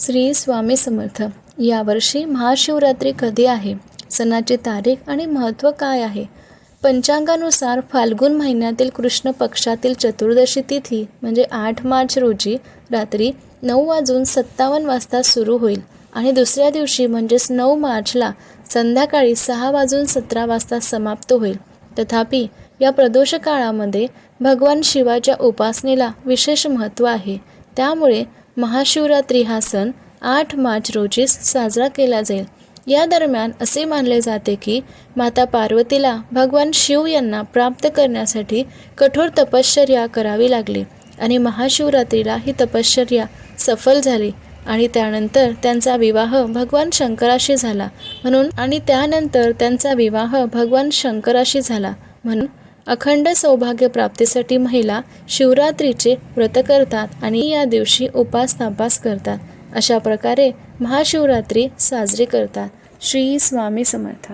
श्री स्वामी समर्थ. यावर्षी महाशिवरात्री कधी आहे? सणाची तारीख आणि महत्त्व काय आहे? पंचांगानुसार फाल्गुन महिन्यातील कृष्ण पक्षातील चतुर्दशी तिथी म्हणजे आठ मार्च रोजी रात्री नऊ वाजून सत्तावन्न वाजता सुरू होईल आणि दुसऱ्या दिवशी म्हणजेच नऊ मार्चला संध्याकाळी सहा वाजून सतरा वाजता समाप्त होईल. तथापि या प्रदोष काळामध्ये भगवान शिवाच्या उपासनेला विशेष महत्त्व आहे. त्यामुळे महाशिवरात्री हा सण आठ मार्च रोजी साजरा केला जाईल. या दरम्यान असे मानले जाते की माता पार्वतीला भगवान शिव यांना प्राप्त करण्यासाठी कठोर तपश्चर्या करावी लागली आणि महाशिवरात्रीला ही तपश्चर्या सफल झाली आणि त्यानंतर त्यांचा विवाह भगवान शंकराशी झाला म्हणून आणि त्यानंतर त्यांचा विवाह भगवान शंकराशी झाला म्हणून अखंड सौभाग्य प्राप्तीसाठी महिला शिवरात्रीचे व्रत करतात आणि या दिवशी उपास तापास करतात. अशा प्रकारे महाशिवरात्री साजरी करतात. श्री स्वामी समर्थ.